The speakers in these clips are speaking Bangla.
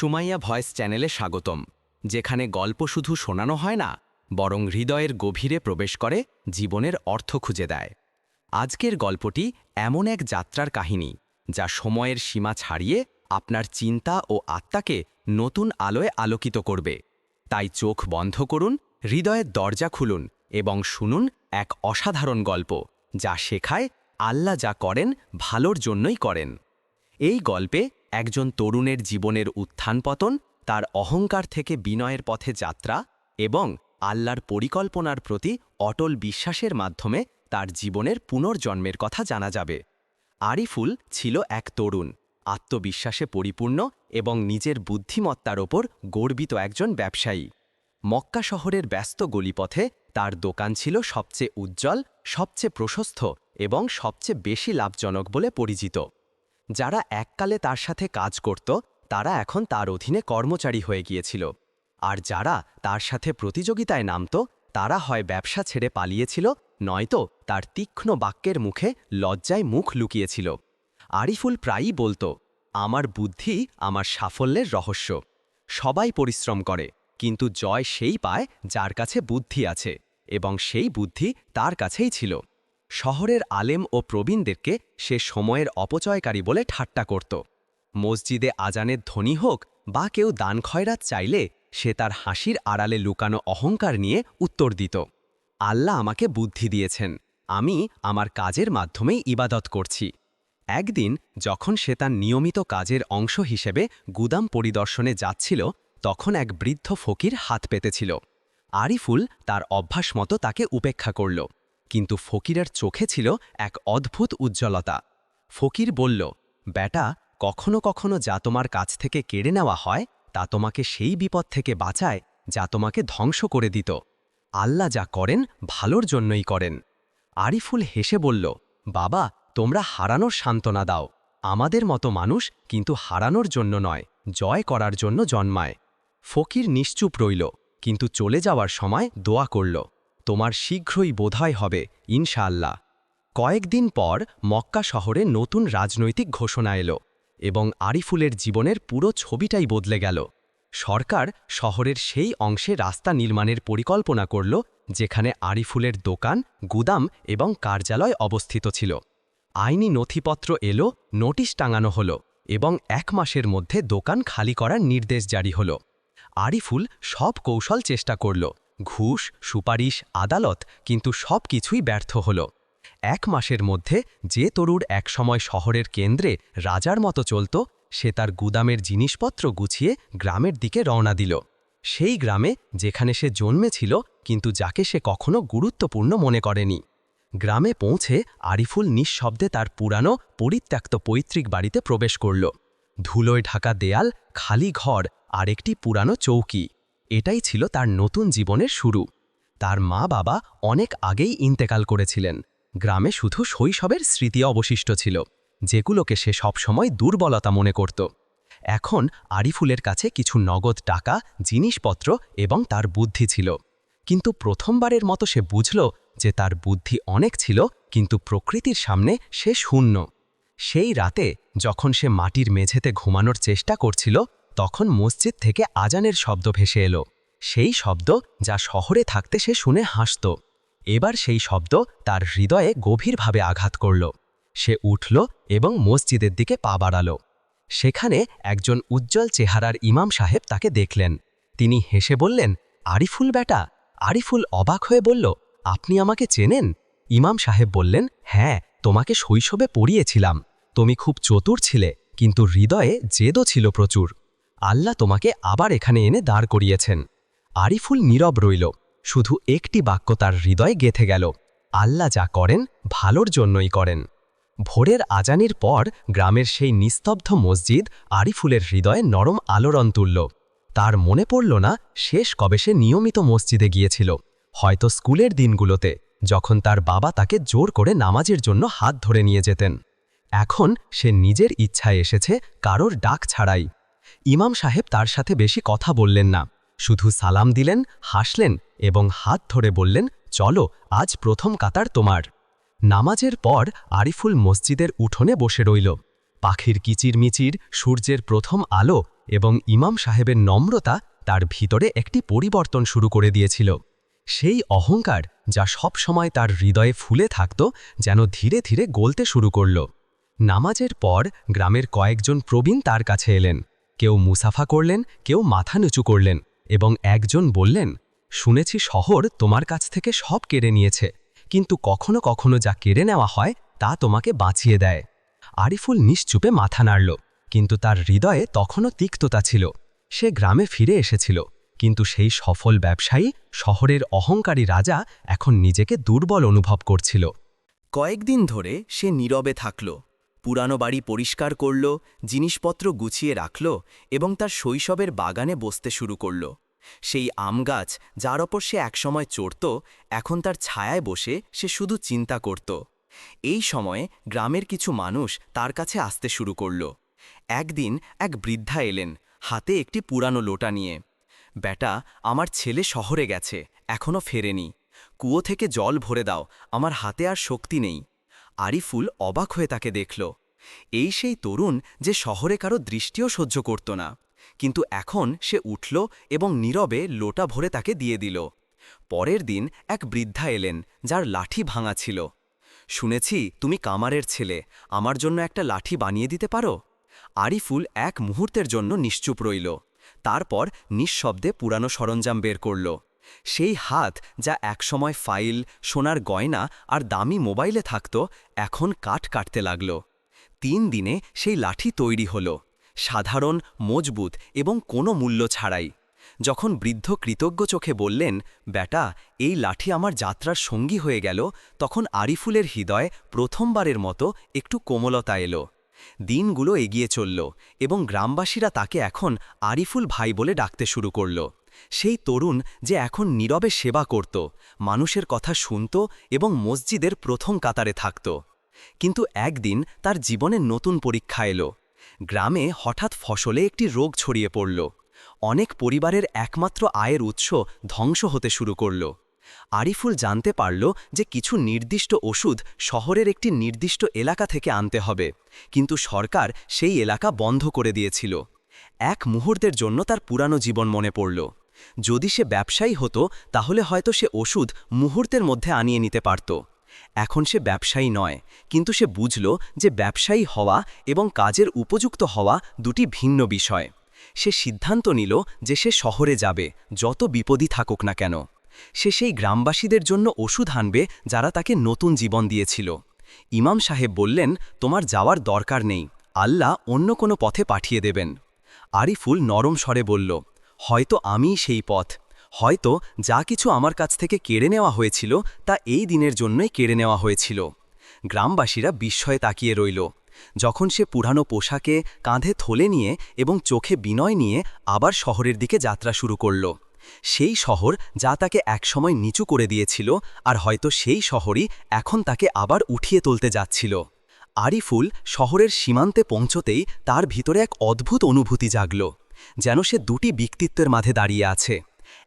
সুমাইয়া ভয়েস চ্যানেলে স্বাগতম, যেখানে গল্প শুধু শোনানো হয় না, বরং হৃদয়ের গভীরে প্রবেশ করে জীবনের অর্থ খুঁজে দেয়। আজকের গল্পটি এমন এক যাত্রার কাহিনী, যা সময়ের সীমা ছাড়িয়ে আপনার চিন্তা ও আত্মাকে নতুন আলোয় আলোকিত করবে। তাই চোখ বন্ধ করুন, হৃদয়ের দরজা খুলুন এবং শুনুন এক অসাধারণ গল্প, যা শেখায় আল্লাহ যা করেন ভালোর জন্যই করেন। এই গল্পে একজন তরুণের জীবনের উত্থান পতন তার অহংকার থেকে বিনয়ের পথে যাত্রা এবং আল্লাহর পরিকল্পনার প্রতি অটল বিশ্বাসের মাধ্যমে তার জীবনের পুনর্জন্মের কথা জানা যাবে। আরিফুল ছিল এক তরুণ, আত্মবিশ্বাসে পরিপূর্ণ এবং নিজের বুদ্ধিমত্তার ওপর গর্বিত একজন ব্যবসায়ী। মক্কা শহরের ব্যস্ত গলিপথে তার দোকান ছিল সবচেয়ে উজ্জ্বল, সবচেয়ে প্রশস্ত এবং সবচেয়ে বেশি লাভজনক বলে পরিচিত। যারা এককালে তার সাথে কাজ করত, তারা এখন তার অধীনে কর্মচারী হয়ে গিয়েছিল। আর যারা তার সাথে প্রতিযোগিতায় নামত, তারা হয় ব্যবসা ছেড়ে পালিয়েছিল, নয়তো তার তীক্ষ্ণ বাক্যের মুখে লজ্জায় মুখ লুকিয়েছিল। আরিফুল প্রায়ই বলতো, আমার বুদ্ধি আমার সাফল্যের রহস্য। সবাই পরিশ্রম করে, কিন্তু জয় সেই পায় যার কাছে বুদ্ধি আছে, এবং সেই বুদ্ধি তার কাছেই ছিল। শহরের আলেম ও প্রবীণদেরকে সে সময়ের অপচয়কারী বলে ঠাট্টা করত। মসজিদে আজানের ধ্বনি হোক বা কেউ দান খয়রাত চাইলে সে তার হাসির আড়ালে লুকানো অহংকার নিয়ে উত্তর দিত। আল্লাহ আমাকে বুদ্ধি দিয়েছেন। আমি আমার কাজের মাধ্যমেই ইবাদত করছি। একদিন যখন সে তার নিয়মিত কাজের অংশ হিসেবে গুদাম পরিদর্শনে যাচ্ছিল, তখন এক বৃদ্ধ ফকির হাত পেতেছিল। আরিফুল তার অভ্যাস মতো তাকে উপেক্ষা করল। কিন্তু ফকিরের চোখে ছিল এক অদ্ভুত উজ্জ্বলতা। ফকির বলল, বেটা, কখনো কখনো যা তোমার কাছ থেকে কেড়ে নেওয়া হয়, তা তোমাকে সেই বিপদ থেকে বাঁচায়, যা তোমাকে ধ্বংস করে দিত। আল্লাহ যা করেন, ভালোর জন্যই করেন। আরিফুল হেসে বলল, বাবা, তোমরা হারানোর সান্ত্বনা দাও। আমাদের মতো মানুষ কিন্তু হারানোর জন্য নয়, জয় করার জন্য জন্মায়। ফকির নিশ্চুপ রইল, কিন্তু চলে যাওয়ার সময় দোয়া করল তোমার শীঘ্রই বোধহয় হবে, ইনশাআল্লাহ। কয়েকদিন পর মক্কা শহরে নতুন রাজনৈতিক ঘোষণা এলো এবং আরিফুলের জীবনের পুরো ছবিটাই বদলে গেল। সরকার শহরের সেই অংশে রাস্তা নির্মাণের পরিকল্পনা করল, যেখানে আরিফুলের দোকান, গুদাম এবং কার্যালয় অবস্থিত ছিল। আইনি নথিপত্র এলো, নোটিশ টাঙানো হলো এবং এক মাসের মধ্যে দোকান খালি করার নির্দেশ জারি হলো। আরিফুল সব কৌশল চেষ্টা করল। ঘুষ, সুপারিশ, আদালত কিন্তু সব কিছুই ব্যর্থ হল। এক মাসের মধ্যে যে তরুর একসময় শহরের কেন্দ্রে রাজার মতো চলত, সে তার গুদামের জিনিসপত্র গুছিয়ে গ্রামের দিকে রওনা দিল। সেই গ্রামে যেখানে সে জন্মেছিল, কিন্তু যাকে সে কখনো গুরুত্বপূর্ণ মনে করেনি। গ্রামে পৌঁছে আরিফুল নিঃশব্দে তার পুরানো, পরিত্যক্ত পৈতৃক বাড়িতে প্রবেশ করল। ধুলোয় ঢাকা দেয়াল, খালি ঘর আর একটি পুরানো চৌকি। এটাই ছিল তার নতুন জীবনের শুরু। তার মা বাবা অনেক আগেই ইন্তেকাল করেছিলেন। গ্রামে শুধু শৈশবের স্মৃতি অবশিষ্ট ছিল, যেগুলোকে সে সবসময় দুর্বলতা মনে করত। এখন আরিফুলের কাছে কিছু নগদ টাকা, জিনিসপত্র এবং তার বুদ্ধি ছিল। কিন্তু প্রথমবারের মতো সে বুঝল যে তার বুদ্ধি অনেক ছিল, কিন্তু প্রকৃতির সামনে সে শূন্য। সেই রাতে যখন সে মাটির মেঝেতে ঘুমানোর চেষ্টা করছিল তখন মসজিদ থেকে আজানের শব্দ ভেসে এলো। সেই শব্দ যা শহরে থাকতে সে শুনে হাসত। এবার সেই শব্দ তার হৃদয়ে গভীরভাবে আঘাত করল। সে উঠল এবং মসজিদের দিকে পা বাড়াল। সেখানে একজন উজ্জ্বল চেহারার ইমাম সাহেব তাকে দেখলেন। তিনি হেসে বললেন, আরিফুল বেটা, আরিফুল অবাক হয়ে বলল, আপনি আমাকে চেনেন? ইমাম সাহেব বললেন হ্যাঁ তোমাকে শৈশবে পড়িয়েছিলাম। তুমি খুব চতুর ছিলে, কিন্তু হৃদয়ে জেদও ছিল প্রচুর। আল্লাহ তোমাকে আবার এখানে এনে দাঁড় করিয়েছেন। আরিফুল নীরব রইল। শুধু একটি বাক্য তার হৃদয়ে গেথে গেল। আল্লাহ যা করেন, ভালোর জন্যই করেন। ভোরের আজানির পর গ্রামের সেই নিস্তব্ধ মসজিদ আরিফুলের হৃদয়ে নরম আলোড়ন তুলল। তার মনে পড়ল না, শেষ কবে সে নিয়মিত মসজিদে গিয়েছিল। হয়তো স্কুলের দিনগুলোতে, যখন তার বাবা তাকে জোর করে নামাজের জন্য হাত ধরে নিয়ে যেতেন। এখন সে নিজের ইচ্ছায় এসেছে, কারোর ডাক ছাড়াই। ইমাম সাহেব তার সাথে বেশি কথা বললেন না। শুধু সালাম দিলেন, হাসলেন এবং হাত ধরে বললেন, চলো, আজ প্রথম কাতার তোমার। নামাজের পর আরিফুল মসজিদের উঠোনে বসে রইল। পাখির কিচিরমিচির, সূর্যের প্রথম আলো এবং ইমাম সাহেবের নম্রতা তার ভিতরে একটি পরিবর্তন শুরু করে দিয়েছিল। সেই অহংকার যা সব সময় তার হৃদয়ে ফুলে থাকত, যেন ধীরে ধীরে গলতে শুরু করল। নামাজের পর গ্রামের কয়েকজন প্রবীণ তার কাছে এলেন। কেউ মুসাফা করলেন, কেউ মাথা নিচু করলেন এবং একজন বললেন, শুনেছি শহর তোমার কাছ থেকে সব কেড়ে নিয়েছে, কিন্তু কখনো কখনো যা কেড়ে নেওয়া হয় তা তোমাকে বাঁচিয়ে দেয়। আরিফুল নিশ্চুপে মাথা নাড়ল, কিন্তু তার হৃদয়ে তখনও তিক্ততা ছিল। সে গ্রামে ফিরে এসেছিল, কিন্তু সেই সফল ব্যবসায়ী, শহরের অহংকারী রাজা এখন নিজেকে দুর্বল অনুভব করছিল। কয়েকদিন ধরে সে নীরবে থাকল। পুরানো বাড়ি পরিষ্কার করল, জিনিসপত্র গুছিয়ে রাখল এবং তার শৈশবের বাগানে বসতে শুরু করল। সেই আম গাছ যার ওপর সে একসময় চড়ত, এখন তার ছায়ায় বসে সে শুধু চিন্তা করত। এই সময়ে গ্রামের কিছু মানুষ তার কাছে আসতে শুরু করল। একদিন এক বৃদ্ধা এলেন, হাতে একটি পুরানো লোটা নিয়ে। বেটা, আমার ছেলে শহরে গেছে এখনও ফেরেনি। কুয়ো থেকে জল ভরে দাও, আমার হাতে আর শক্তি নেই। আরিফুল অবাক হয়ে তাকে দেখল। এই সেই তরুণ যে শহরে কারও দৃষ্টিও সহ্য করত না। কিন্তু এখন সে উঠল এবং নীরবে লোটা ভরে তাকে দিয়ে দিল। পরের দিন এক বৃদ্ধা এলেন, যার লাঠি ভাঙা ছিল। শুনেছি, তুমি কামারের ছেলে। আমার জন্য একটা লাঠি বানিয়ে দিতে পারো? আরিফুল এক মুহূর্তের জন্য নিশ্চুপ রইল। তারপর নিঃশব্দে পুরানো সরঞ্জাম বের করল। সেই হাত যা একসময় ফাইল, সোনার গয়না আর দামি মোবাইলে থাকত, এখন কাঠ কাটতে লাগল। তিন দিনে সেই লাঠি তৈরি হল। সাধারণ, মজবুত এবং কোনো মূল্য ছাড়াই। যখন বৃদ্ধ কৃতজ্ঞ চোখে বললেন, বেটা, এই লাঠি আমার যাত্রার সঙ্গী হয়ে গেল। তখন আরিফুলের হৃদয় প্রথমবারের মতো একটু কোমলতা এলো। দিনগুলো এগিয়ে চলল এবং গ্রামবাসীরা তাকে এখন আরিফুল ভাই বলে ডাকতে শুরু করল। সেই তরুণ যে এখন নীরবে সেবা করত, মানুষের কথা শুনত এবং মসজিদের প্রথম কাতারে থাকত। কিন্তু একদিন তার জীবনে নতুন পরীক্ষা এলো। গ্রামে হঠাৎ ফসলে একটি রোগ ছড়িয়ে পড়ল। অনেক পরিবারের একমাত্র আয়ের উৎস ধ্বংস হতে শুরু করল। আরিফুল জানতে পারল যে কিছু নির্দিষ্ট ওষুধ শহরের একটি নির্দিষ্ট এলাকা থেকে আনতে হবে, কিন্তু সরকার সেই এলাকা বন্ধ করে দিয়েছিল। এক মুহূর্তের জন্য তার পুরানো জীবন মনে পড়ল। যদি সে ব্যবসায়ী হতো, তাহলে হয়তো সে ওষুধ মুহূর্তের মধ্যে আনিয়ে নিতে পারত। এখন সে ব্যবসায়ী নয়, কিন্তু সে বুঝল যে ব্যবসায়ী হওয়া এবং কাজের উপযুক্ত হওয়া দুটি ভিন্ন বিষয়। সে সিদ্ধান্ত নিল যে সে শহরে যাবে, যত বিপদই থাকুক না কেন। সে সেই গ্রামবাসীদের জন্য ওষুধ আনবে যারা তাকে নতুন জীবন দিয়েছিল। ইমাম সাহেব বললেন, তোমার যাওয়ার দরকার নেই। আল্লাহ অন্য কোনো পথে পাঠিয়ে দেবেন। আরিফুল নরম স্বরে বলল হয়তো আমিই সেই পথ। হয়তো যা কিছু আমার কাছ থেকে কেড়ে নেওয়া হয়েছিল, তা এই দিনের জন্যই কেড়ে নেওয়া হয়েছিল। গ্রামবাসীরা বিস্ময়ে তাকিয়ে রইল। যখন সে পুরানো পোশাকে কাঁধে থলে নিয়ে এবং চোখে বিনয় নিয়ে আবার শহরের দিকে যাত্রা শুরু করল। সেই শহর যা তাকে একসময় নিচু করে দিয়েছিল, আর হয়তো সেই শহরই এখন তাকে আবার উঠিয়ে তুলতে যাচ্ছিল। আরিফুল শহরের সীমান্তে পৌঁছতেই তার ভিতরে এক অদ্ভুত অনুভূতি জাগল। যেন সে দুটি ব্যক্তিত্বের মাঝে দাঁড়িয়ে আছে।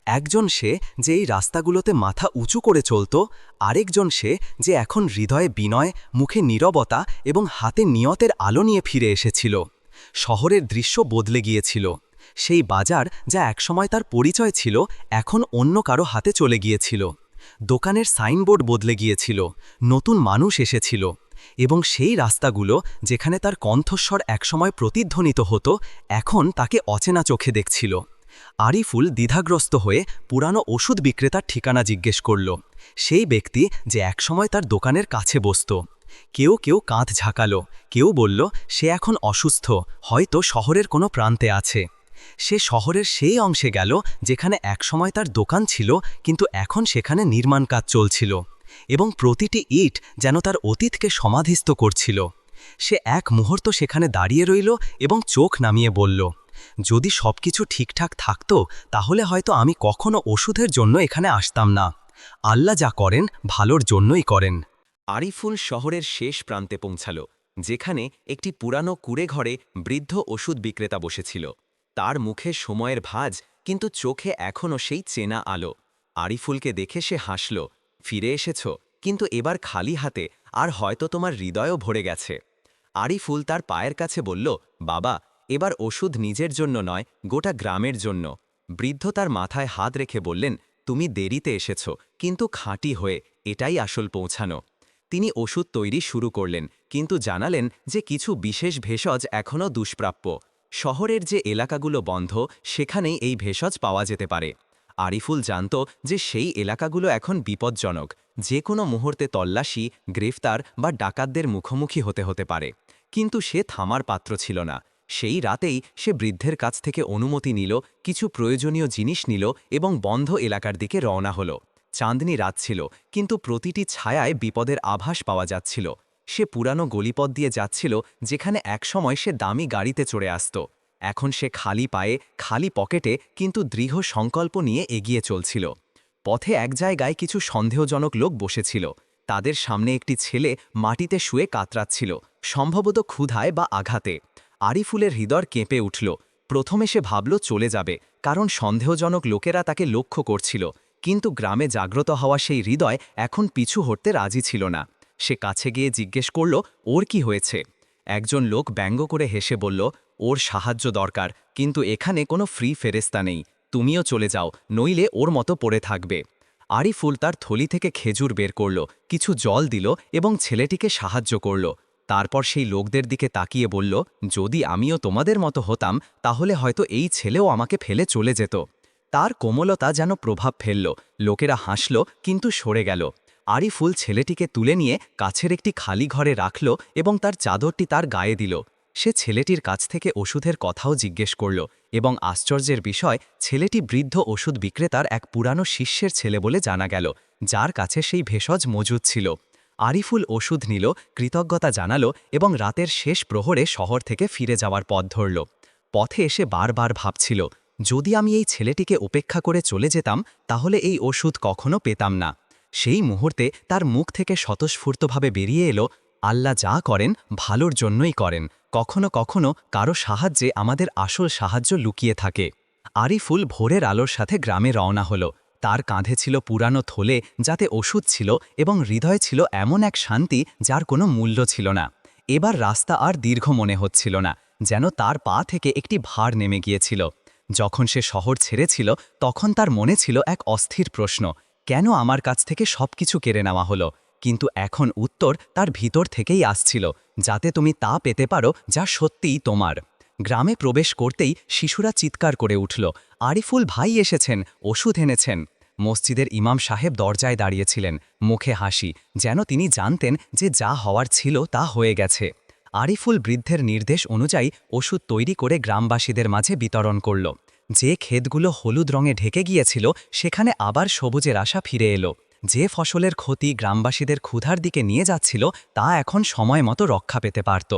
একজন সে যে এই রাস্তাগুলোতে মাথা উঁচু করে চলত, আরেকজন সে যে এখন হৃদয়ে বিনয়, মুখে নীরবতা এবং হাতে নিয়তের আলো নিয়ে ফিরে এসেছিল। শহরের দৃশ্য বদলে গিয়েছিল। সেই বাজার যা একসময় তার পরিচয় ছিল, এখন অন্য কারও হাতে চলে গিয়েছিল। দোকানের সাইনবোর্ড বদলে গিয়েছিল। নতুন মানুষ এসেছিল। এবং সেই রাস্তাগুলো যেখানে তার কণ্ঠস্বর একসময় প্রতিধ্বনিত হতো, এখন তাকে অচেনা চোখে দেখছিল। আরিফুল দ্বিধাগ্রস্ত হয়ে পুরানো ওষুধ বিক্রেতার ঠিকানা জিজ্ঞেস করল। সেই ব্যক্তি যে একসময় তার দোকানের কাছে বসত। কেউ কেউ কাঁধ ঝাঁকালো। কেউ বলল, সে এখন অসুস্থ, হয়তো শহরের কোনো প্রান্তে আছে। সে শহরের সেই অংশে গেল, যেখানে একসময় তার দোকান ছিল, কিন্তু এখন সেখানে নির্মাণ কাজ চলছিল। এবং প্রতিটি ইট যেন তার অতীতকে সমাধিস্থ করছিল। সে এক মুহূর্ত সেখানে দাঁড়িয়ে রইল এবং চোখ নামিয়ে বলল, যদি সবকিছু ঠিকঠাক থাকত, তাহলে হয়তো আমি কখনো ওষুধের জন্য এখানে আসতাম না। আল্লাহ যা করেন, ভালোর জন্যই করেন আরিফুল শহরের শেষ প্রান্তে পৌঁছাল, যেখানে একটি পুরানো কুড়ে ঘরে বৃদ্ধ ওষুধ বিক্রেতা বসেছিল। তার মুখে সময়ের ভাজ, কিন্তু চোখে এখনও সেই চেনা আলো। আরিফুলকে দেখে সে হাসল ফিরে এসেছ, কিন্তু এবার খালি হাতে আর হয়তো তোমার হৃদয়ও ভরে গেছে। আরিফুল তার পায়ের কাছে বলল, বাবা, এবার ওষুধ নিজের জন্য নয়, গোটা গ্রামের জন্য। বৃদ্ধ তার মাথায় হাত রেখে বললেন, তুমি দেরিতে এসেছ, কিন্তু খাঁটি হয়ে এটাই আসল পৌঁছানো। তিনি ওষুধ তৈরি শুরু করলেন, কিন্তু জানালেন যে কিছু বিশেষ ভেষজ এখনও দুষ্প্রাপ্য। শহরের যে এলাকাগুলো বন্ধ, সেখানেই এই ভেষজ পাওয়া যেতে পারে। আরিফুল জানত যে সেই এলাকাগুলো এখন বিপজ্জনক, যে কোনো মুহূর্তে তল্লাশি, গ্রেফতার বা ডাকাতদের মুখোমুখি হতে হতে পারে। কিন্তু সে থামার পাত্র ছিল না। সেই রাতেই সে বৃদ্ধের কাছ থেকে অনুমতি নিল, কিছু প্রয়োজনীয় জিনিস নিল এবং বন্ধ এলাকার দিকে রওনা হল। চাঁদনি রাত ছিল, কিন্তু প্রতিটি ছায়ায় বিপদের আভাস পাওয়া যাচ্ছিল। সে পুরানো গলিপথ দিয়ে যাচ্ছিল, যেখানে একসময় সে দামি গাড়িতে চড়ে আসত। এখন সে খালি পায়ে, খালি পকেটে কিন্তু দৃঢ় সংকল্প নিয়ে এগিয়ে চলছিল। পথে এক জায়গায় কিছু সন্দেহজনক লোক বসেছিল। তাদের সামনে একটি ছেলে মাটিতে শুয়ে কাতরাচ্ছিল, সম্ভবত ক্ষুধায় বা আঘাতে। আরিফুলের হৃদয় কেঁপে উঠল। প্রথমে সে ভাবল চলে যাবে, কারণ সন্দেহজনক লোকেরা তাকে লক্ষ্য করছিল। কিন্তু গ্রামে জাগ্রত হওয়া সেই হৃদয় এখন পিছু হটতে রাজি ছিল না। সে কাছে গিয়ে জিজ্ঞেস করল, ওর কি হয়েছে? একজন লোক ব্যঙ্গ করে হেসে বলল ওর সাহায্য দরকার, কিন্তু এখানে কোনো ফ্রি ফেরেস্তা নেই। তুমিও চলে যাও, নইলে ওর মতো পড়ে থাকবে। আরিফুল তার থলি থেকে খেজুর বের করল, কিছু জল দিল এবং ছেলেটিকে সাহায্য করল। তারপর সেই লোকদের দিকে তাকিয়ে বলল, যদি আমিও তোমাদের মতো হতাম, তাহলে হয়তো এই ছেলেও আমাকে ফেলে চলে যেত। তার কোমলতা যেন প্রভাব ফেলল, লোকেরা হাসল, কিন্তু সরে গেল। আরিফুল ছেলেটিকে তুলে নিয়ে কাছের একটি খালি ঘরে রাখল এবং তার চাদরটি তার গায়ে দিল। সে ছেলেটির কাছ থেকে ওষুধের কথাও জিজ্ঞেস করল এবং আশ্চর্যের বিষয়, ছেলেটি বৃদ্ধ ওষুধ বিক্রেতার এক পুরানো শিষ্যের ছেলে বলে জানা গেল, যার কাছে সেই ভেষজ মজুদ ছিল। আরিফুল ওষুধ নিল, কৃতজ্ঞতা জানালো এবং রাতের শেষ প্রহরে শহর থেকে ফিরে যাওয়ার পথ ধরল। পথে এসে বারবার ভাবছিল, যদি আমি এই ছেলেটিকে উপেক্ষা করে চলে যেতাম, তাহলে এই ওষুধ কখনো পেতাম না। সেই মুহূর্তে তার মুখ থেকে স্বতঃস্ফূর্তভাবে বেরিয়ে এলো আল্লাহ যা করেন, ভালোর জন্যই করেন। কখনো কখনো কারও সাহায্যে আমাদের আসল সাহায্য লুকিয়ে থাকে। আরিফুল ভোরের আলোর সাথে গ্রামে রওনা হলো। তার কাঁধে ছিল পুরানো থলে, যাতে ওষুধ ছিল এবং হৃদয় ছিল এমন এক শান্তি যার কোনো মূল্য ছিল না। এবার রাস্তা আর দীর্ঘ মনে হচ্ছিল না, যেন তার পা থেকে একটি ভার নেমে গিয়েছিল। যখন সে শহর ছেড়েছিল, তখন তার মনে ছিল এক অস্থির প্রশ্ন, কেন আমার কাছ থেকে সবকিছু কেড়ে নেওয়া হলো? কিন্তু এখন উত্তর তার ভিতর থেকেই আসছিল, যাতে তুমি তা পেতে পারো যা সত্যিই তোমার। গ্রামে প্রবেশ করতেই শিশুরা চিৎকার করে উঠল, আরিফুল ভাই এসেছেন, ওষুধ এনেছেন। মসজিদের ইমাম সাহেব দরজায় দাঁড়িয়েছিলেন, মুখে হাসি, যেন তিনি জানতেন যে যা হওয়ার ছিল তা হয়ে গেছে। আরিফুল বৃদ্ধের নির্দেশ অনুযায়ী ওষুধ তৈরি করে গ্রামবাসীদের মাঝে বিতরণ করল। যে ক্ষেতগুলো হলুদ রঙে ঢেকে গিয়েছিল, সেখানে আবার সবুজের আশা ফিরে এলো। যে ফসলের ক্ষতি গ্রামবাসীদের ক্ষুধার দিকে নিয়ে যাচ্ছিল, তা এখন সময় মতো রক্ষা পেতে পারত।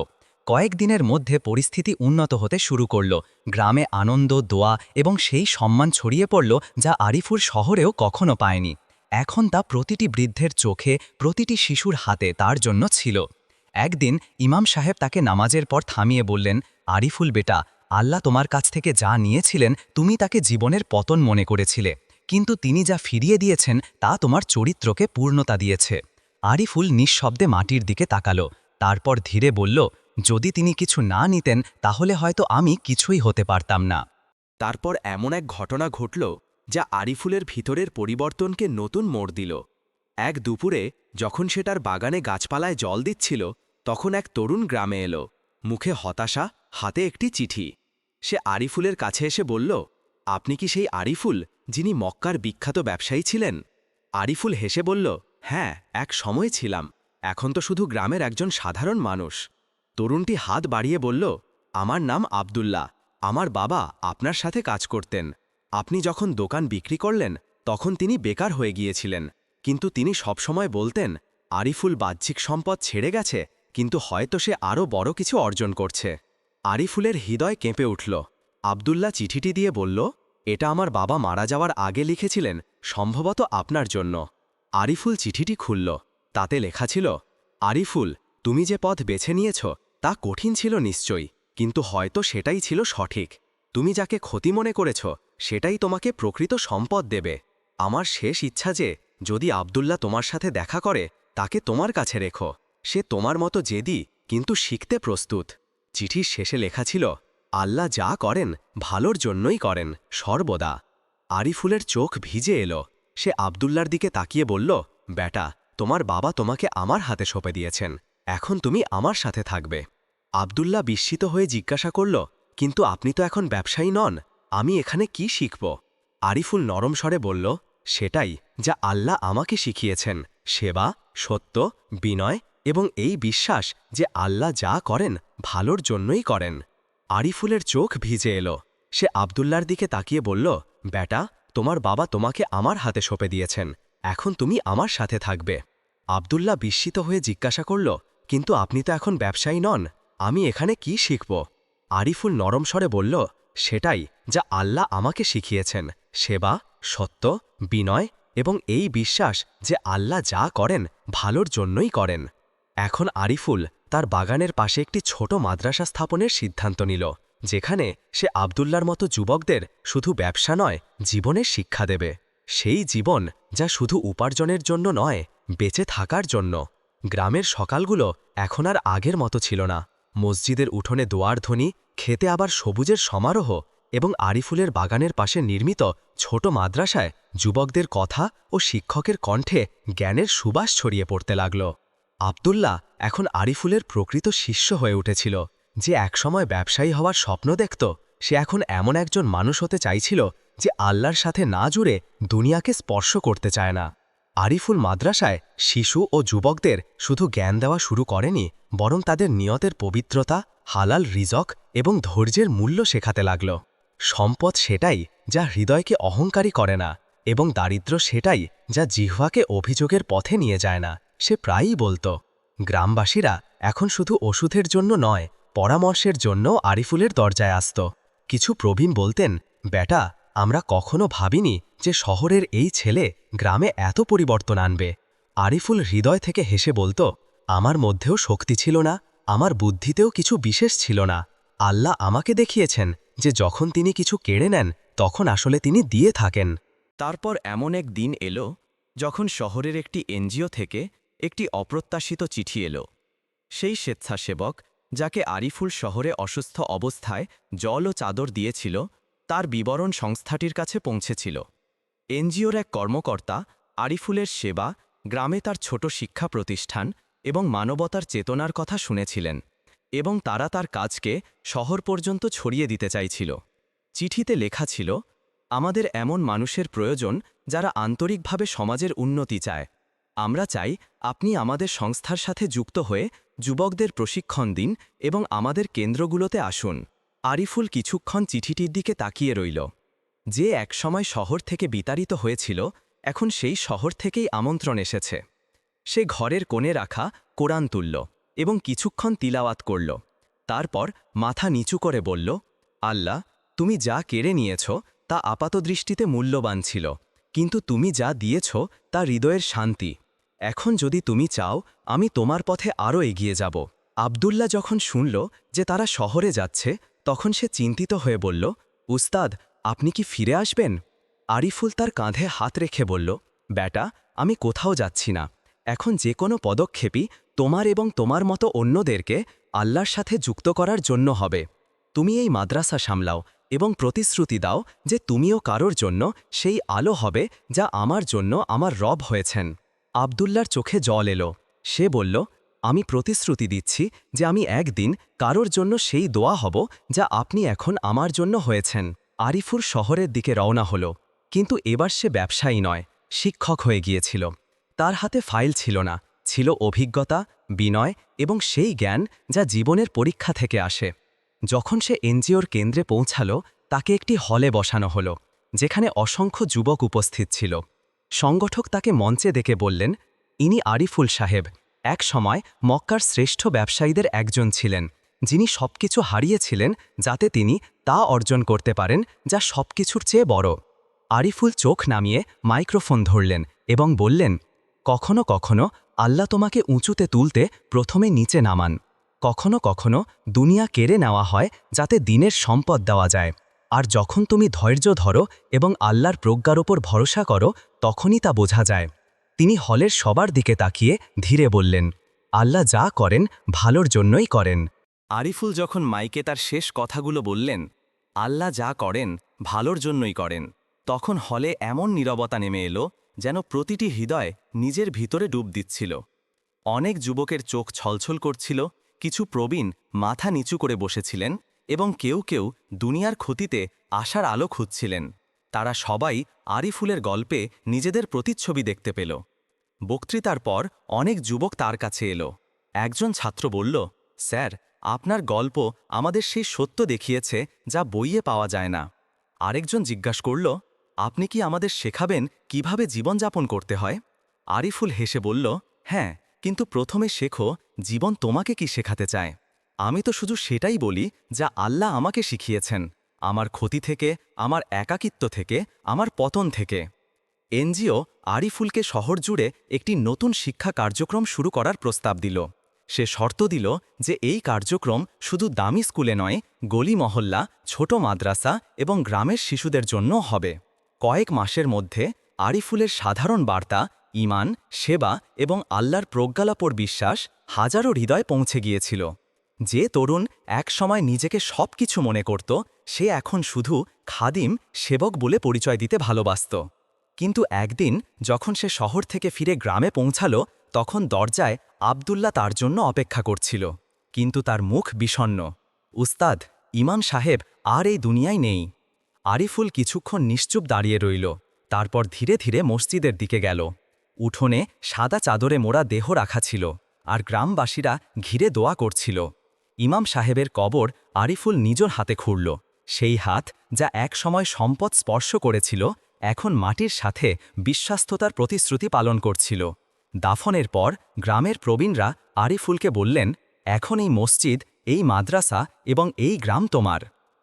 কয়েকদিনের মধ্যে পরিস্থিতি উন্নত হতে শুরু করল। গ্রামে আনন্দ, দোয়া এবং সেই সম্মান ছড়িয়ে পড়ল যা আরিফুর শহরেও কখনো পায়নি। এখন তা প্রতিটি বৃদ্ধের চোখে, প্রতিটি শিশুর হাতে তার জন্য ছিল। একদিন ইমাম সাহেব তাকে নামাজের পর থামিয়ে বললেন, আরিফুল বেটা, আল্লাহ তোমার কাছ থেকে যা নিয়েছিলেন, তুমি তাকে জীবনের পতন মনে করেছিলে। কিন্তু তিনি যা ফিরিয়ে দিয়েছেন তা তোমার চরিত্রকে পূর্ণতা দিয়েছে। আরিফুল নিঃশব্দে মাটির দিকে তাকালো, তারপর ধীরে বলল, যদি তিনি কিছু না নিতেন, তাহলে হয়তো আমি কিছুই হতে পারতাম না। তারপর এমন এক ঘটনা ঘটল যা আরিফুলের ভিতরের পরিবর্তনকে নতুন মোড় দিল। এক দুপুরে, যখন সে তার বাগানে গাছপালায় জল দিচ্ছিল, তখন এক তরুণ গ্রামে এলো। মুখে হতাশা, হাতে একটি চিঠি। সে আরিফুলের কাছে এসে বলল, আপনি কি সেই আরিফুল? যিনি মক্কার বিখ্যাত ব্যবসায়ী ছিলেন, আরিফুল হেসে বলল হ্যাঁ এক সময় ছিলাম। এখন তো শুধু গ্রামের একজন সাধারণ মানুষ। তরুণটি হাত বাড়িয়ে বলল, আমার নাম আবদুল্লাহ। আমার বাবা আপনার সাথে কাজ করতেন। আপনি যখন দোকান বিক্রি করলেন, তখন তিনি বেকার হয়ে গিয়েছিলেন। কিন্তু তিনি সবসময় বলতেন, আরিফুল বাহ্যিক সম্পদ ছেড়ে গেছে, কিন্তু হয়তো সে আরও বড় কিছু অর্জন করছে। আরিফুলের হৃদয় কেঁপে উঠল। আবদুল্লা চিঠিটি দিয়ে বলল এটা আমার বাবা মারা যাওয়ার আগে লিখেছিলেন, সম্ভবত আপনার জন্য। আরিফুল চিঠিটি খুলল। তাতে লেখা ছিল, আরিফুল, তুমি যে পথ বেছে নিয়েছ, তা কঠিন ছিল নিশ্চয়ই, কিন্তু হয়তো সেটাই ছিল সঠিক। তুমি যাকে ক্ষতি মনে করেছ, সেটাই তোমাকে প্রকৃত সম্পদ দেবে। আমার শেষ ইচ্ছা যে, যদি আবদুল্লাহ তোমার সাথে দেখা করে, তাকে তোমার কাছে রেখো। সে তোমার মতো জেদি, কিন্তু শিখতে প্রস্তুত। চিঠির শেষে লেখা ছিল আল্লাহ যা করেন, ভালোর জন্যই করেন, সর্বদা। আরিফুলের চোখ ভিজে এলো। সে আবদুল্লার দিকে তাকিয়ে বলল, বেটা, তোমার বাবা তোমাকে আমার হাতে সঁপে দিয়েছেন। এখন তুমি আমার সাথে থাকবে। আবদুল্লাহ বিস্মিত হয়ে জিজ্ঞাসা করল, কিন্তু আপনি তো এখন ব্যবসায়ী নন, আমি এখানে কি শিখব? আরিফুল নরম স্বরে বলল, সেটাই, যা আল্লাহ আমাকে শিখিয়েছেন, সেবা, সত্য, বিনয় এবং এই বিশ্বাস যে আল্লাহ যা করেন, ভালোর জন্যই করেন। আরিফুলের চোখ ভিজে এলো। সে আবদুল্লার দিকে তাকিয়ে বলল, বেটা, তোমার বাবা তোমাকে আমার হাতে সঁপে দিয়েছেন। এখন তুমি আমার সাথে থাকবে। আবদুল্লাহ বিস্মিত হয়ে জিজ্ঞাসা করল, কিন্তু আপনি তো এখন ব্যবসায়ী নন, আমি এখানে কি শিখব? আরিফুল নরম স্বরে বলল, সেটাই যা আল্লাহ আমাকে শিখিয়েছেন, সেবা, সত্য, বিনয় এবং এই বিশ্বাস যে আল্লাহ যা করেন, ভালোর জন্যই করেন। এখন আরিফুল তার বাগানের পাশে একটি ছোট মাদ্রাসা স্থাপনের সিদ্ধান্ত নিল, যেখানে সে আবদুল্লার মতো যুবকদের শুধু ব্যবসা নয়, জীবনের শিক্ষা দেবে। সেই জীবন যা শুধু উপার্জনের জন্য নয়, বেঁচে থাকার জন্য। গ্রামের সকালগুলো এখন আর আগের মতো ছিল না। মসজিদের উঠোনে দোয়ার ধ্বনি, খেতে আবার সবুজের সমারোহ এবং আরিফুলের বাগানের পাশে নির্মিত ছোট মাদ্রাসায় যুবকদের কথা ও শিক্ষকের কণ্ঠে জ্ঞানের সুবাস ছড়িয়ে পড়তে লাগল। আবদুল্লাহ এখন আরিফুলের প্রকৃত শিষ্য হয়ে উঠেছিল। যে একসময় ব্যবসায়ী হওয়ার স্বপ্ন দেখত, সে এখন এমন একজন মানুষ হতে চাইছিল যে আল্লাহর সাথে না জুড়ে দুনিয়াকে স্পর্শ করতে চায় না। আরিফুল মাদ্রাসায় শিশু ও যুবকদের শুধু জ্ঞান দেওয়া শুরু করেনি, বরং তাদের নিয়তের পবিত্রতা, হালাল রিজক এবং ধৈর্যের মূল্য শেখাতে লাগল। সম্পদ সেটাই যা হৃদয়কে অহংকারী করে না এবং দারিদ্র্য সেটাই যা জিহ্বাকে অভিযোগের পথে নিয়ে যায় না। সে প্রায়ই বলতো, গ্রামবাসীরা এখন শুধু ওষুধের জন্য নয়, পরামর্শের জন্য আরিফুলের দরজায় আসত। কিছু প্রবীণ বলতেন, বেটা, আমরা কখনো ভাবিনি যে শহরের এই ছেলে গ্রামে এত পরিবর্তন আনবে। আরিফুল হৃদয় থেকে হেসে বলতো, আমার মধ্যেও শক্তি ছিল না, আমার বুদ্ধিতেও কিছু বিশেষ ছিল না। আল্লাহ আমাকে দেখিয়েছেন যে যখন তিনি কিছু কেড়ে নেন, তখন আসলে তিনি দিয়ে থাকেন। তারপর এমন এক দিন এলো, যখন শহরের একটি এনজিও থেকে একটি অপ্রত্যাশিত চিঠি এলো। সেই স্বেচ্ছাসেবক, যাকে আরিফুল শহরে অসুস্থ অবস্থায় জল ও চাদর দিয়েছিল, তার বিবরণ সংস্থাটির কাছে পৌঁছেছিল। এনজিওর এক কর্মকর্তা, আরিফুলের সেবা, গ্রামে তার ছোট শিক্ষা প্রতিষ্ঠান এবং মানবতার চেতনার কথা শুনেছিলেন এবং তারা তার কাজকে শহর পর্যন্ত ছড়িয়ে দিতে চাইছিল। চিঠিতে লেখা ছিল, আমাদের এমন মানুষের প্রয়োজন যারা আন্তরিকভাবে সমাজের উন্নতি চায়। আমরা চাই আপনি আমাদের সংস্থার সাথে যুক্ত হয়ে যুবকদের প্রশিক্ষণ দিন এবং আমাদের কেন্দ্রগুলোতে আসুন। আরিফুল কিছুক্ষণ চিঠিটির দিকে তাকিয়ে রইল। যে একসময় শহর থেকে বিতাড়িত হয়েছিল, এখন সেই শহর থেকেই আমন্ত্রণ এসেছে। সে ঘরের কোণে রাখা কোরআন তুলল এবং কিছুক্ষণ তিলাওয়াত করল। তারপর মাথা নিচু করে বলল, আল্লাহ, তুমি যা কেড়ে নিয়েছ তা আপাতদৃষ্টিতে মূল্যবান ছিল, কিন্তু তুমি যা দিয়েছ তা হৃদয়ের শান্তি। এখন যদি তুমি চাও, আমি তোমার পথে আরও এগিয়ে যাব। আবদুল্লাহ যখন শুনল যে তারা শহরে যাচ্ছে, তখন সে চিন্তিত হয়ে বলল, উস্তাদ, আপনি কি ফিরে আসবেন? আরিফুল তার কাঁধে হাত রেখে বলল, ব্যাটা, আমি কোথাও যাচ্ছি না। এখন যে কোনো পদক্ষেপই তোমার এবং তোমার মতো অন্যদেরকে আল্লাহর সাথে যুক্ত করার জন্য হবে। তুমি এই মাদ্রাসা সামলাও এবং প্রতিশ্রুতি দাও যে তুমিও কারোর জন্য সেই আলো হবে যা আমার জন্য আমার রব হয়েছেন। আবদুল্লার চোখে জল এলো। সে বলল, আমি প্রতিশ্রুতি দিচ্ছি যে আমি একদিন কারোর জন্য সেই দোয়া হব যা আপনি এখন আমার জন্য হয়েছেন। আরিফুর শহরের দিকে রওনা হল, কিন্তু এবার সে ব্যবসায়ী নয়, শিক্ষক হয়ে গিয়েছিল। তার হাতে ফাইল ছিল না, ছিল অভিজ্ঞতা, বিনয় এবং সেই জ্ঞান যা জীবনের পরীক্ষা থেকে আসে। যখন সে এনজিওর কেন্দ্রে পৌঁছাল, তাকে একটি হলে বসানো হলো, যেখানে অসংখ্য যুবক উপস্থিত ছিল। সংগঠক তাকে মঞ্চে দেখে বললেন, ইনি আরিফুল সাহেব। এক সময় মক্কার শ্রেষ্ঠ ব্যবসায়ীদের একজন ছিলেন। যিনি সবকিছু হারিয়েছিলেন যাতে তিনি তা অর্জন করতে পারেন, যা সবকিছুর চেয়ে বড়। আরিফুল চোখ নামিয়ে মাইক্রোফোন ধরলেন এবং বললেন, কখনো কখনো আল্লাহ তোমাকে উঁচুতে তুলতে প্রথমে নিচে নামান। কখনো কখনো দুনিয়া কেড়ে নেওয়া হয় যাতে দিনের সম্পদ দেওয়া যায়। আর যখন তুমি ধৈর্য ধরো এবং আল্লাহর প্রজ্ঞার ওপর ভরসা করো তখনই তা বোঝা যায়। তিনি হলের সবার দিকে তাকিয়ে ধীরে বললেন, আল্লাহ যা করেন, ভালোর জন্যই করেন। আরিফুল যখন মাইকে তার শেষ কথাগুলো বললেন, আল্লাহ যা করেন, ভালোর জন্যই করেন, তখন হলে এমন নীরবতা নেমে এলো যেন প্রতিটি হৃদয় নিজের ভিতরে ডুব দিচ্ছিল। অনেক যুবকের চোখ ছলছল করছিল, কিছু প্রবীণ মাথা নিচু করে বসেছিলেন এবং কেউ কেউ দুনিয়ার ক্ষতিতে আশার আলো খুঁজছিলেন। তারা সবাই আরিফুলের গল্পে নিজেদের প্রতিচ্ছবি দেখতে পেল। বক্তৃতার পর অনেক যুবক তার কাছে এলো। একজন ছাত্র বলল, স্যার, আপনার গল্প আমাদের সেই সত্য দেখিয়েছে যা বইয়ে পাওয়া যায় না। আরেকজন জিজ্ঞাসা করল, আপনি কি আমাদের শেখাবেন কীভাবে জীবনযাপন করতে হয়? আরিফুল হেসে বলল হ্যাঁ কিন্তু প্রথমে শেখো জীবন তোমাকে কি শেখাতে চায়। আমি তো শুধু সেটাই বলি যা আল্লাহ আমাকে শিখিয়েছেন। আমার ক্ষতি থেকে, আমার একাকিত্ব থেকে, আমার পতন থেকে। এনজিও আরিফুলকে শহর জুড়ে একটি নতুন শিক্ষা কার্যক্রম শুরু করার প্রস্তাব দিল। সে শর্ত দিল যে এই কার্যক্রম শুধু দামি স্কুলে নয়, গলি মহল্লা, ছোট মাদ্রাসা এবং গ্রামের শিশুদের জন্য হবে। কয়েক মাসের মধ্যে আরিফুলের সাধারণ বার্তা, ইমান, সেবা এবং আল্লাহর প্রজ্ঞালাপর বিশ্বাস হাজারো হৃদয় পৌঁছে গিয়েছিল। যে তরুণ এক সময় নিজেকে সব কিছু মনে করত সে এখন শুধু খাদিম সেবক বলে পরিচয় দিতে ভালোবাসত। কিন্তু একদিন যখন সে শহর থেকে ফিরে গ্রামে পৌঁছাল, তখন দরজায় আবদুল্লা তার জন্য অপেক্ষা করছিল। কিন্তু তার মুখ বিষণ্ণ। উস্তাদ, ইমাম সাহেব আর এই দুনিয়ায় নেই। আরিফুল কিছুক্ষণ নিশ্চুপ দাঁড়িয়ে রইল। তারপর ধীরে ধীরে মসজিদের দিকে গেল। উঠোনে সাদা চাদরে মোড়া দেহ রাখা ছিল আর গ্রামবাসীরা ঘিরে দোয়া করছিল। ইমাম সাহেবের কবর আরিফুল নিজের হাতে খুঁড়ল। সেই হাত যা এক সময় সম্পদ স্পর্শ করেছিল, এখন মাটির সাথে বিশ্বাস্ততার প্রতিশ্রুতি পালন করছিল। দাফনের পর গ্রামের প্রবীণরা আরিফুলকে বললেন, এখন এই মসজিদ, এই মাদ্রাসা এবং এই গ্রাম তোমার।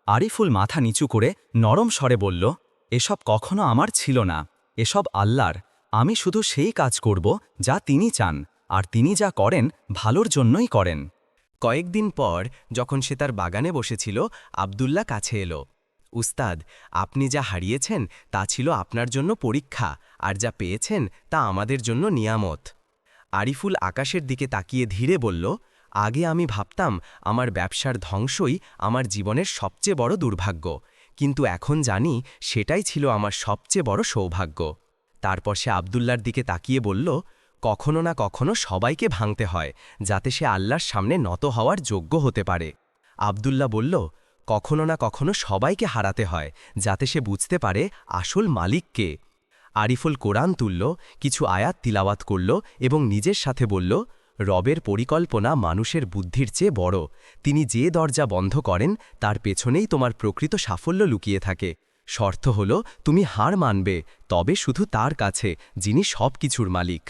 আরিফুল মাথা নিচু করে নরম স্বরে বলল, এসব কখনো আমার ছিল না। এসব আল্লাহর। আমি শুধু সেই কাজ করব যা তিনি চান, আর তিনি যা করেন ভালোর জন্যই করেন। কয়েকদিন পর যখন সে তার বাগানে বসেছিল আবদুল্লা কাছে এলো। উস্তাদ, আপনি যা হারিয়েছেন তা ছিল আপনার জন্য পরীক্ষা, আর যা পেয়েছেন তা আমাদের জন্য নিয়ামত। আরিফুল আকাশের দিকে তাকিয়ে ধীরে বলল, আগে আমি ভাবতাম আমার ব্যবসার ধ্বংসই আমার জীবনের সবচেয়ে বড় দুর্ভাগ্য, কিন্তু এখন জানি সেটাই ছিল আমার সবচেয়ে বড় সৌভাগ্য। তারপর সে আবদুল্লার দিকে তাকিয়ে বলল কখনো না কখনো সবাইকে ভাঙতে হয়, যাতে সে আল্লাহর সামনে নত হওয়ার যোগ্য হতে পারে। আবদুল্লা বলল, কখনো না কখনো সবাইকে হারাতে হয়, যাতে সে বুঝতে পারে আসল মালিককে আরিফুল কোরআন তুলল, কিছু আয়াত তিলাওয়াত করল এবং নিজের সাথে বলল, রবের পরিকল্পনা মানুষের বুদ্ধির চেয়ে বড়। তিনি যে দরজা বন্ধ করেন, তার পেছনেই তোমার প্রকৃত সাফল্য লুকিয়ে থাকে। শর্ত হল, তুমি হার মানবে, তবে শুধু তার কাছে, যিনি সব কিছুর মালিক।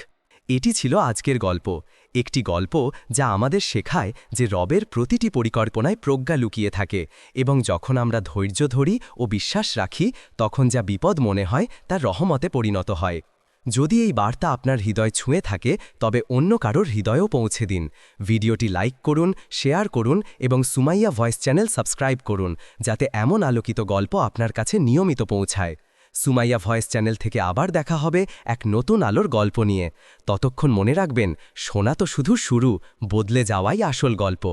এটি ছিল আজকের গল্প। একটি গল্প যা আমাদের শেখায় যে রবের প্রতিটি পরিকল্পনায় প্রজ্ঞা লুকিয়ে থাকে এবং যখন আমরা ধৈর্য ধরি ও বিশ্বাস রাখি, তখন যা বিপদ মনে হয় তা রহমতে পরিণত হয়। যদি এই বার্তা আপনার হৃদয় ছুঁয়ে থাকে, তবে অন্য কারোর হৃদয়েও পৌঁছে দিন। ভিডিওটি লাইক করুন, শেয়ার করুন এবং সুমাইয়া ভয়েস চ্যানেল সাবস্ক্রাইব করুন, যাতে এমন আলোকিত গল্প আপনার কাছে নিয়মিত পৌঁছায়। সুমাইয়া ভয়েস চ্যানেল থেকে আবার দেখা হবে এক নতুন আলোর গল্প নিয়ে। ততক্ষণ মনে রাখবেন শোনা তো শুধু শুরু, বদলে যাওয়াই আসল গল্প।